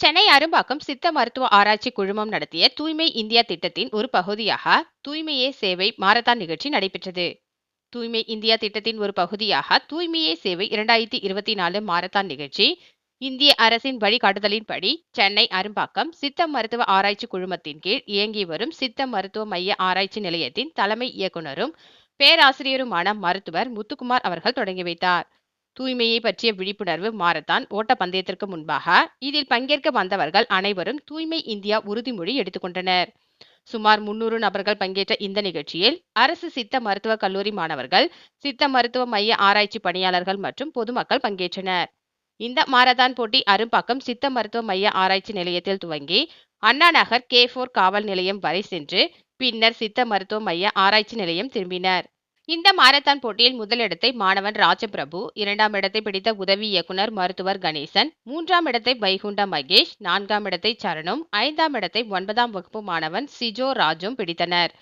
சென்னை அரும்பாக்கம் சித்த மருத்துவ ஆராய்ச்சி குழுமம் நடத்திய தூய்மை இந்தியா திட்டத்தின் ஒரு பகுதியாக தூய்மையே சேவை மாரத்தான் நிகழ்ச்சி நடைபெற்றது. தூய்மை இந்தியா திட்டத்தின் ஒரு பகுதியாக தூய்மையே சேவை இரண்டாயிரத்தி இருபத்தி நாலு மாரத்தான் நிகழ்ச்சி இந்திய அரசின் வழிகாட்டுதலின்படி சென்னை அரும்பாக்கம் சித்த மருத்துவ ஆராய்ச்சி குழுமத்தின் கீழ் இயங்கி வரும் சித்த மருத்துவ மைய ஆராய்ச்சி நிலையத்தின் தலைமை இயக்குனரும் பேராசிரியருமான மருத்துவர் முத்துக்குமார் அவர்கள் தொடங்கி வைத்தார். தூய்மையை பற்றிய விழிப்புணர்வு மாரத்தான் ஓட்டப்பந்தயத்திற்கு முன்பாக இதில் பங்கேற்க வந்தவர்கள் அனைவரும் தூய்மை இந்தியா உறுதிமொழி எடுத்துக்கொண்டனர் சுமார் முன்னூறு நபர்கள் பங்கேற்ற இந்த நிகழ்ச்சியில் அரசு சித்த மருத்துவக் கல்லூரி மாணவர்கள் சித்த மருத்துவ மைய ஆராய்ச்சி பணியாளர்கள் மற்றும் பொதுமக்கள் பங்கேற்றனர். இந்த மாரத்தான் போட்டி அரும்பாக்கம் சித்த மருத்துவ மைய ஆராய்ச்சி நிலையத்தில் துவங்கி அண்ணா நகர் கே ஃபோர் காவல் நிலையம் வரை சென்று பின்னர் சித்த மருத்துவ மைய ஆராய்ச்சி நிலையம் திரும்பினர். இந்த மாரத்தான் போட்டியில் முதலிடத்தை மாணவன் ராஜபிரபு இரண்டாம் இடத்தை பிடித்த உதவி இயக்குனர் மருத்துவர் கணேசன் மூன்றாம் இடத்தை வைகுண்ட மகேஷ் நான்காம் இடத்தை சரணும் ஐந்தாம் இடத்தை ஒன்பதாம் வகுப்பு மாணவன் சிஜோ ராஜும் பிடித்தனர்.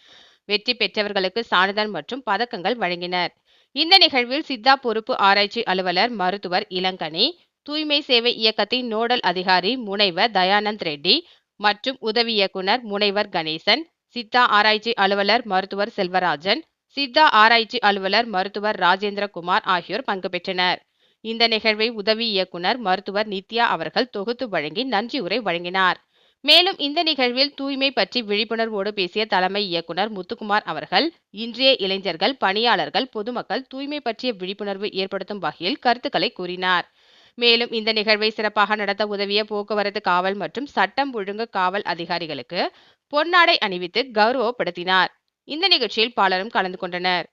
வெற்றி பெற்றவர்களுக்கு சான்றிதழ் மற்றும் பதக்கங்கள் வழங்கினர். இந்த நிகழ்வில் சித்தா பொறுப்பு ஆராய்ச்சி அலுவலர் மருத்துவர் இளங்கனி தூய்மை சேவை இயக்கத்தின் நோடல் அதிகாரி முனைவர் தயானந்த் ரெட்டி மற்றும் உதவி இயக்குனர் முனைவர் கணேசன் சித்தா ஆராய்ச்சி அலுவலர் மருத்துவர் செல்வராஜன் சித்தா ஆராய்ச்சி அலுவலர் மருத்துவர் ராஜேந்திரகுமார் ஆகியோர் பங்கு பெற்றனர். இந்த நிகழ்வை உதவி இயக்குனர் மருத்துவர் நித்யா அவர்கள் தொகுத்து வழங்கி நன்றி உரை வழங்கினார். மேலும் இந்த நிகழ்வில் தூய்மை பற்றி விழிப்புணர்வோடு பேசிய தலைமை இயக்குனர் முத்துக்குமார் அவர்கள் இன்றைய இளைஞர்கள் பணியாளர்கள் பொதுமக்கள் தூய்மை பற்றிய விழிப்புணர்வு ஏற்படுத்தும் வகையில் கருத்துக்களை கூறினார். மேலும் இந்த நிகழ்வை சிறப்பாக நடத்த உதவிய போக்குவரத்து காவல் மற்றும் சட்டம் ஒழுங்கு காவல் அதிகாரிகளுக்கு பொன்னாடை அணிவித்து கௌரவப்படுத்தினார். இந்த நிகழ்ச்சியில் பலரும் கலந்து கொண்டனர்.